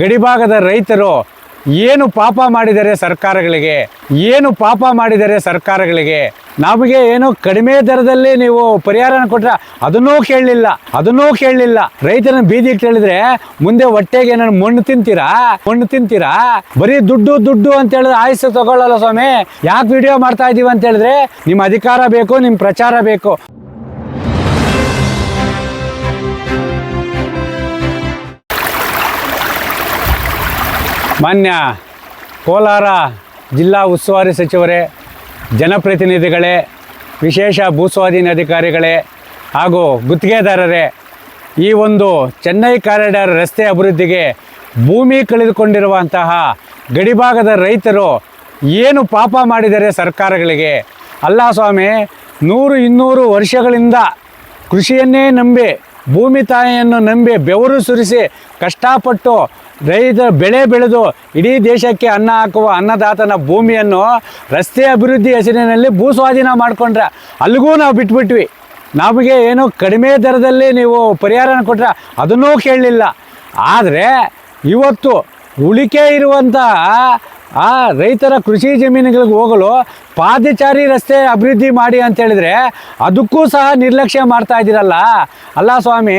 ಗಡಿಭಾಗದ ರೈತರು ಏನು ಪಾಪ ಮಾಡಿದರೆ ಸರ್ಕಾರಗಳಿಗೆ, ಏನು ಪಾಪ ಮಾಡಿದರೆ ಸರ್ಕಾರಗಳಿಗೆ, ನಮಗೆ ಏನು ಕಡಿಮೆ ದರದಲ್ಲಿ ನೀವು ಪರಿಹಾರನ ಕೊಟ್ಟರೆ ಅದನ್ನೂ ಕೇಳಲಿಲ್ಲ ಅದನ್ನೂ ಕೇಳಲಿಲ್ಲ. ರೈತನ ಬೀದಿಗೆ ಕೇಳಿದ್ರೆ ಮುಂದೆ ಹೊಟ್ಟೆಗೆ ನಾನು ಮಣ್ಣು ತಿಂತೀರಾ? ಮಣ್ಣು ತಿಂತೀರಾ? ಬರೀ ದುಡ್ಡು ದುಡ್ಡು ಅಂತ ಹೇಳಿದ್ರೆ ಆಯಸ್ಸು ತಗೊಳ್ಳಲ್ಲ ಸ್ವಾಮಿ. ಯಾಕೆ ವಿಡಿಯೋ ಮಾಡ್ತಾ ಇದೀವಿ ಅಂತ ಹೇಳಿದ್ರೆ ನಿಮ್ಮ ಅಧಿಕಾರ ಬೇಕು, ನಿಮ್ಮ ಪ್ರಚಾರ ಬೇಕು. ಮಾನ್ಯ ಕೋಲಾರ ಜಿಲ್ಲಾ ಉಸ್ತುವಾರಿ ಸಚಿವರೇ, ಜನಪ್ರತಿನಿಧಿಗಳೇ, ವಿಶೇಷ ಭೂಸ್ವಾಧೀನ ಅಧಿಕಾರಿಗಳೇ ಹಾಗೂ ಗುತ್ತಿಗೆದಾರರೇ, ಈ ಒಂದು ಚೆನ್ನೈ ಕಾರಿಡಾರ್ ರಸ್ತೆ ಅಭಿವೃದ್ಧಿಗೆ ಭೂಮಿ ಕಳೆದುಕೊಂಡಿರುವಂತಹ ಗಡಿಭಾಗದ ರೈತರು ಏನು ಪಾಪ ಮಾಡಿದ್ದಾರೆ ಸರ್ಕಾರಗಳಿಗೆ? ಅಲ್ಲ ಸ್ವಾಮಿ, ನೂರು ಇನ್ನೂರು ವರ್ಷಗಳಿಂದ ಕೃಷಿಯನ್ನೇ ನಂಬಿ, ಭೂಮಿ ತಾಯಿಯನ್ನು ನಂಬಿ ಬೆವರು ಸುರಿಸಿ ಕಷ್ಟಪಟ್ಟು ರೈತ ಬೆಳೆ ಬೆಳೆದು ಇಡೀ ದೇಶಕ್ಕೆ ಅನ್ನ ಹಾಕುವ ಅನ್ನದಾತನ ಭೂಮಿಯನ್ನು ರಸ್ತೆ ಅಭಿವೃದ್ಧಿ ಹೆಸರಿನಲ್ಲಿ ಭೂ ಸ್ವಾಧೀನ ಮಾಡಿಕೊಂಡ್ರೆ ಅಲ್ಲಿಗೂ ನಾವು ಬಿಟ್ಬಿಟ್ವಿ. ನಮಗೆ ಏನು ಕಡಿಮೆ ದರದಲ್ಲಿ ನೀವು ಪರಿಹಾರನ ಕೊಟ್ಟರೆ ಅದನ್ನೂ ಕೇಳಲಿಲ್ಲ. ಆದರೆ ಇವತ್ತು ಉಳಿಕೆ ಇರುವಂಥ ಆ ರೈತರ ಕೃಷಿ ಜಮೀನುಗಳಿಗೆ ಹೋಗಲು ಪಾದಚಾರಿ ರಸ್ತೆ ಅಭಿವೃದ್ಧಿ ಮಾಡಿ ಅಂತ ಹೇಳಿದ್ರೆ ಅದಕ್ಕೂ ಸಹ ನಿರ್ಲಕ್ಷ್ಯ ಮಾಡ್ತಾ ಇದ್ದೀರಲ್ಲ. ಅಲ್ಲ ಸ್ವಾಮಿ,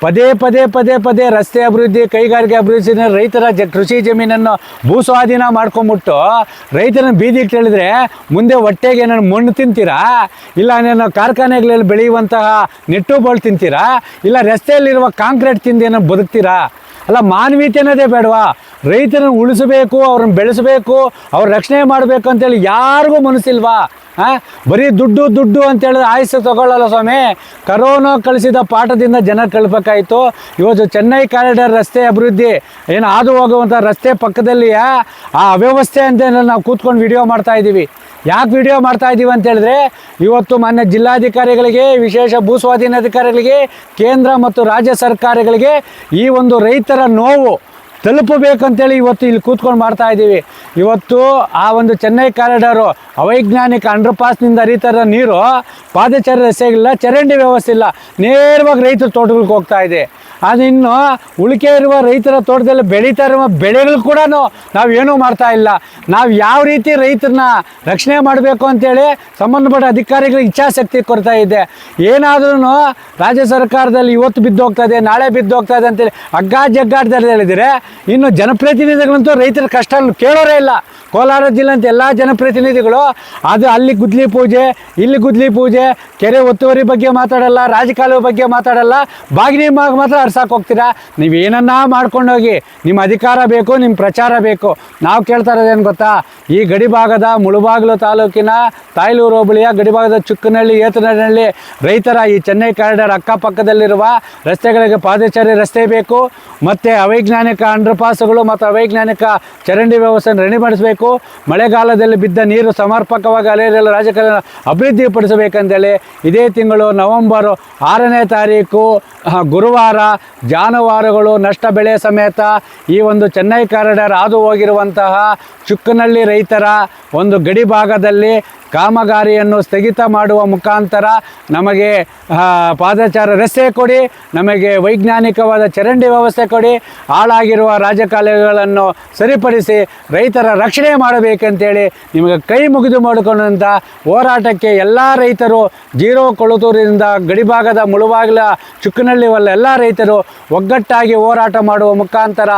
ಪದೇ ಪದೇ ಪದೇ ಪದೇ ರಸ್ತೆ ಅಭಿವೃದ್ಧಿ, ಕೈಗಾರಿಕೆ ಅಭಿವೃದ್ಧಿ ರೈತರ ಜ ಕೃಷಿ ಜಮೀನನ್ನು ಭೂ ಸ್ವಾಧೀನ ಮಾಡ್ಕೊಂಬಿಟ್ಟು ರೈತರನ್ನ ಬೀದಿಗೆ ಕೇಳಿದ್ರೆ ಮುಂದೆ ಹೊಟ್ಟೆಗೆ ಏನಾರು ಮಣ್ಣು ತಿಂತೀರಾ? ಇಲ್ಲ ನಾನು ಕಾರ್ಖಾನೆಗಳಲ್ಲಿ ಬೆಳೆಯುವಂತಹ ನೆಟ್ಟು ಬೋಳ್ ತಿಂತೀರಾ? ಇಲ್ಲ ರಸ್ತೆಯಲ್ಲಿರುವ ಕಾಂಕ್ರೀಟ್ ತಿಂದು ಏನೋ ಬದುಕ್ತೀರಾ? ಅಲ್ಲ ಮಾನವೀಯತೆ ಅನ್ನೋದೇ ಬೇಡವಾ? ರೈತರನ್ನು ಉಳಿಸಬೇಕು ಅವ್ರನ್ನ ಬೆಳೆಸಬೇಕು ಅವ್ರ ರಕ್ಷಣೆ ಮಾಡಬೇಕು ಅಂತೇಳಿ ಯಾರಿಗೂ ಮನಸ್ಸಿಲ್ವಾ? ಹಾಂ ಬರೀ ದುಡ್ಡು ದುಡ್ಡು ಅಂತೇಳಿದ್ರೆ ಆಯಸ್ಸು ತಗೊಳ್ಳಲ್ಲ ಸ್ವಾಮಿ. ಕರೋನಾ ಕಳಿಸಿದ ಪಾಠದಿಂದ ಜನ ಕಳ್ಬೇಕಾಯ್ತು. ಇವತ್ತು ಚೆನ್ನೈ ಕಾರಿಡಾರ್ ರಸ್ತೆ ಅಭಿವೃದ್ಧಿ. ಏನು ಹಾದು ಹೋಗುವಂಥ ರಸ್ತೆ ಪಕ್ಕದಲ್ಲಿ ಆ ಅವ್ಯವಸ್ಥೆ ಅಂತ ನಾವು ಕೂತ್ಕೊಂಡು ವಿಡಿಯೋ ಮಾಡ್ತಾ ಇದ್ದೀವಿ. ಯಾಕೆ ವಿಡಿಯೋ ಮಾಡ್ತಾ ಇದ್ದೀವಿ ಅಂತ ಹೇಳಿದ್ರೆ, ಇವತ್ತು ಮಾನ್ಯ ಜಿಲ್ಲಾಧಿಕಾರಿಗಳಿಗೆ, ವಿಶೇಷ ಭೂಸ್ವಾಧೀನ ಅಧಿಕಾರಿಗಳಿಗೆ, ಕೇಂದ್ರ ಮತ್ತು ರಾಜ್ಯ ಸರ್ಕಾರಗಳಿಗೆ ಈ ಒಂದು ರೈತರ ನೋವು ತಲುಪಬೇಕಂತೇಳಿ ಇವತ್ತು ಇಲ್ಲಿ ಕೂತ್ಕೊಂಡು ಮಾಡ್ತಾ ಇದ್ದೀವಿ. ಇವತ್ತು ಆ ಒಂದು ಚೆನ್ನೈ ಕಾರಿಡಾರು ಅವೈಜ್ಞಾನಿಕ ಅಂಡರ್ ಪಾಸ್ನಿಂದ ಹರಿತಾರ ನೀರು ಪಾದಚಾರಿ ಇಲ್ಲ ಚರಂಡಿ ವ್ಯವಸ್ಥೆ ಇಲ್ಲ. ನೇರವಾಗಿ ರೈತರ ತೋಟಗಳಿಗೆ ಹೋಗ್ತಾ ಇದೆ. ಅದು ಇನ್ನು ಉಳಿಕೆ ಇರುವ ರೈತರ ತೋಟದಲ್ಲಿ ಬೆಳೀತಾ ಇರುವ ಬೆಳೆಗಳು ಕೂಡ ನಾವು ಏನೂ ಮಾಡ್ತಾ ಇಲ್ಲ. ನಾವು ಯಾವ ರೀತಿ ರೈತರನ್ನ ರಕ್ಷಣೆ ಮಾಡಬೇಕು ಅಂತೇಳಿ ಸಂಬಂಧಪಟ್ಟ ಅಧಿಕಾರಿಗಳಿಗೆ ಇಚ್ಛಾಶಕ್ತಿ ಕೊಡ್ತಾ ಇದೆ. ಏನಾದ್ರೂ ರಾಜ್ಯ ಸರ್ಕಾರದಲ್ಲಿ ಇವತ್ತು ಬಿದ್ದೋಗ್ತಾ ಇದೆ, ನಾಳೆ ಬಿದ್ದೋಗ್ತಾ ಇದೆ ಅಂತೇಳಿ ಹಗ್ಗ ಜಗ್ಗಾಟದಲ್ಲಿ ಹೇಳಿದರೆ ಇನ್ನು ಜನಪ್ರತಿನಿಧಿಗಳಂತೂ ರೈತರ ಕಷ್ಟ ಕೇಳೋರೇ ಇಲ್ಲ. ಕೋಲಾರ ಜಿಲ್ಲೆ ಅಂತ ಎಲ್ಲ ಜನಪ್ರತಿನಿಧಿಗಳು, ಅದು ಅಲ್ಲಿ ಗುದ್ಲಿ ಪೂಜೆ, ಇಲ್ಲಿ ಗುದ್ಲಿ ಪೂಜೆ, ಕೆರೆ ಒತ್ತುವರಿ ಬಗ್ಗೆ ಮಾತಾಡಲ್ಲ, ರಾಜಕಾಲುವೆ ಬಗ್ಗೆ ಮಾತಾಡಲ್ಲ, ಬಾಗಿನಿ ಮಾತ್ರ ಅರ್ಸಕ್ಕೆ ಹೋಗ್ತೀರಾ? ನೀವು ಏನನ್ನ ಮಾಡ್ಕೊಂಡೋಗಿ, ನಿಮ್ಮ ಅಧಿಕಾರ ಬೇಕು, ನಿಮ್ಮ ಪ್ರಚಾರ ಬೇಕು. ನಾವು ಕೇಳ್ತಾ ಇರೋದೇನು ಗೊತ್ತಾ? ಈ ಗಡಿಭಾಗದ ಮುಳುಬಾಗಿಲು ತಾಲೂಕಿನ ತಾಯ್ಲೂರು ಹೋಬಳಿಯ ಗಡಿಭಾಗದ ಚುಕ್ಕನಹಳ್ಳಿ, ಏತನಹಳ್ಳಿ ರೈತರ ಈ ಚೆನ್ನೈ ಕಾರಿಡಾರ್ ಅಕ್ಕಪಕ್ಕದಲ್ಲಿರುವ ರಸ್ತೆಗಳಿಗೆ ಪಾದಚಾರಿ ರಸ್ತೆ ಬೇಕು. ಮತ್ತು ಅವೈಜ್ಞಾನಿಕ ಅಂಡರ್ ಪಾಸ್ಗಳು ಮತ್ತು ಅವೈಜ್ಞಾನಿಕ ಚರಂಡಿ ವ್ಯವಸ್ಥೆಯನ್ನು ರೆಡಿಪಡಿಸಬೇಕು ಮಳೆಗಾಲದಲ್ಲಿ ಬಿದ್ದ ನೀರು ಸಮರ್ಪಕವಾಗಿ ಅಲೆಯಲ್ಲಿ ರಾಜಕಾರಣ ಅಭಿವೃದ್ಧಿಪಡಿಸಬೇಕಂತೇಳಿ ಇದೇ ತಿಂಗಳು ನವೆಂಬರು ಆರನೇ ತಾರೀಕು ಗುರುವಾರ ಜಾನುವಾರುಗಳು ನಷ್ಟ ಬೆಳೆ ಸಮೇತ ಈ ಒಂದು ಚೆನ್ನೈ ಕಾರಿಡಾರ್ ಹಾದು ಹೋಗಿರುವಂತಹ ಚುಕ್ಕನಳ್ಳಿ ರೈತರ ಒಂದು ಗಡಿ ಭಾಗದಲ್ಲಿ ಕಾಮಗಾರಿಯನ್ನು ಸ್ಥಗಿತ ಮಾಡುವ ಮುಖಾಂತರ ನಮಗೆ ಪಾದಚಾರ ರಸ್ತೆ ಕೊಡಿ, ನಮಗೆ ವೈಜ್ಞಾನಿಕವಾದ ಚರಂಡಿ ವ್ಯವಸ್ಥೆ ಕೊಡಿ, ಹಾಳಾಗಿರುವ ರಾಜಕಾಲುವೆಗಳನ್ನು ಸರಿಪಡಿಸಿ ರೈತರ ರಕ್ಷಣೆ ಮಾಡಬೇಕಂತೇಳಿ ನಿಮಗೆ ಕೈ ಮುಗಿದು ಮಾಡಿಕೊಂಡಂಥ ಹೋರಾಟಕ್ಕೆ ಎಲ್ಲ ರೈತರು ಜೀರೋ ಕೊಳತೂರಿನಿಂದ ಗಡಿಭಾಗದ ಮುಳುಬಾಗಿಲ ಚುಕ್ಕನಹಳ್ಳಿ ಎಲ್ಲ ರೈತರು ಒಗ್ಗಟ್ಟಾಗಿ ಹೋರಾಟ ಮಾಡುವ ಮುಖಾಂತರ